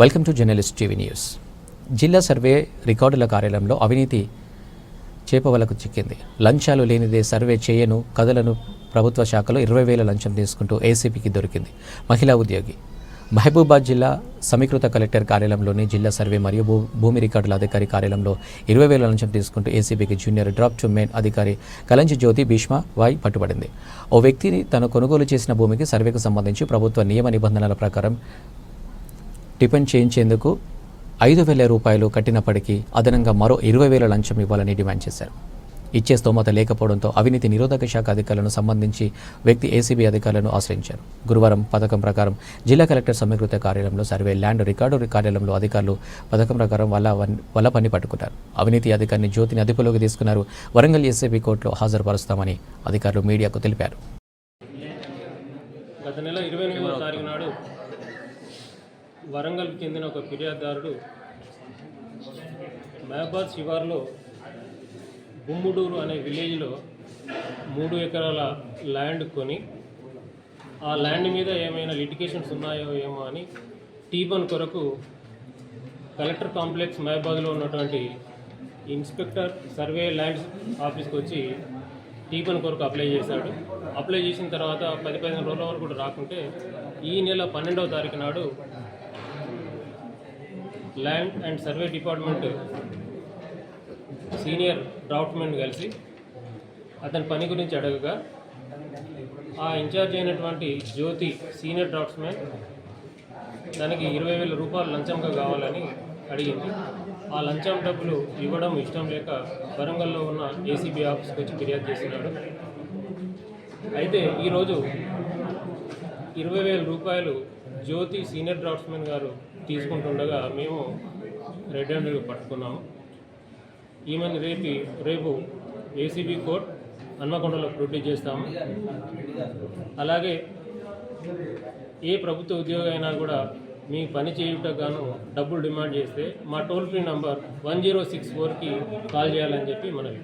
Welcome to journalist TV news జిల్లా survey రికార్డుల కార్యాలయంలో అవినీతి చేపవలకు చిక్కింది. లంచాలు లేనిదే సర్వే చేయను కథలను ప్రభుత్వ శాఖలో ఇరవై వేల లంచం తీసుకుంటూ ఏసీపీకి దొరికింది మహిళా ఉద్యోగి. మహబూబాద్ జిల్లా సమీకృత కలెక్టర్ కార్యాలయంలోని జిల్లా సర్వే మరియు భూ భూమి రికార్డుల అధికారి కార్యాలయంలో ఇరవై వేల లంచం తీసుకుంటూ ఏసీబీకి జూనియర్ డ్రాప్ టు మెయిన్ అధికారి కలంచి జ్యోతి భీష్మ వాయ్ పట్టుబడింది. ఓ వ్యక్తిని తను కొనుగోలు చేసిన భూమికి సర్వేకు సంబంధించి ప్రభుత్వ నియమ నిబంధనల ప్రకారం టిఫిన్ చేయించేందుకు ఐదు వేల రూపాయలు కట్టినప్పటికీ అదనంగా మరో ఇరవై వేల లంచం ఇవ్వాలని డిమాండ్ చేశారు. ఇచ్చే స్తోమత లేకపోవడంతో అవినీతి నిరోధక శాఖ అధికారులను సంబంధించి వ్యక్తి ఏసీబీ అధికారులను ఆశ్రయించారు. గురువారం పథకం ప్రకారం జిల్లా కలెక్టర్ సమీకృత కార్యాలయంలో సర్వే ల్యాండ్ రికార్డు కార్యాలయంలో అధికారులు పథకం ప్రకారం వల్ల వల్ల పని పట్టుకున్నారు. అవినీతి అధికారిని జ్యోతిని అదుపులోకి తీసుకున్నారు. వరంగల్ ఎస్ఏబీ కోర్టులో హాజరుపరుస్తామని అధికారులు మీడియాకు తెలిపారు. గత నెల ఇరవై నాడు వరంగల్కి చెందిన ఒక ఫిర్యాదుదారుడు మహబాద్ శివార్లో గుమ్ముడూరు అనే విలేజ్లో మూడు ఎకరాల ల్యాండ్ కొని ఆ ల్యాండ్ మీద ఏమైనా లిటికేషన్స్ ఉన్నాయో ఏమో అని టీబన్ కొరకు కలెక్టర్ కాంప్లెక్స్ మహబాద్లో ఉన్నటువంటి ఇన్స్పెక్టర్ సర్వే ల్యాండ్స్ ఆఫీస్కి వచ్చి టీపన్ కొరకు అప్లై చేశాడు. అప్లై చేసిన తర్వాత పది పదిహేను రోజుల వరకు కూడా రాకుంటే ఈ నెల పన్నెండవ తారీఖు నాడు land and survey department senior draftsmen కలిసి అతని పని గురించి అడగగా ఆ ఇన్ఛార్జ్ అయినటువంటి జ్యోతి సీనియర్ డ్రాఫ్ట్స్మెన్ దానికి ఇరవై వేల రూపాయలు లంచంగా కావాలని అడిగింది. ఆ లంచం డబ్బులు ఇవ్వడం ఇష్టం లేక వరంగల్లో ఉన్న ఏసీబీ ఆఫీస్కి వచ్చి ఫిర్యాదు చేస్తున్నాడు. అయితే ఈరోజు ఇరవై వేల రూపాయలు జ్యోతి సీనియర్ డ్రాఫ్ట్స్మెన్ గారు తీసుకుంటుండగా మేము రెడ్ హ్యాండెడ్ పట్టుకున్నాము. ఈమెను రేపు రేపు ఏసీబీ కోర్ట్ హన్మకొండలో ప్రొడ్యూస్ చేస్తాము. అలాగే ఏ ప్రభుత్వ ఉద్యోగి అయినా కూడా మీ పని చేయుటకు గాను డబ్బులు డిమాండ్ చేస్తే మా toll free number one zero six ఫోర్కి కాల్ చేయాలని చెప్పి మనవి.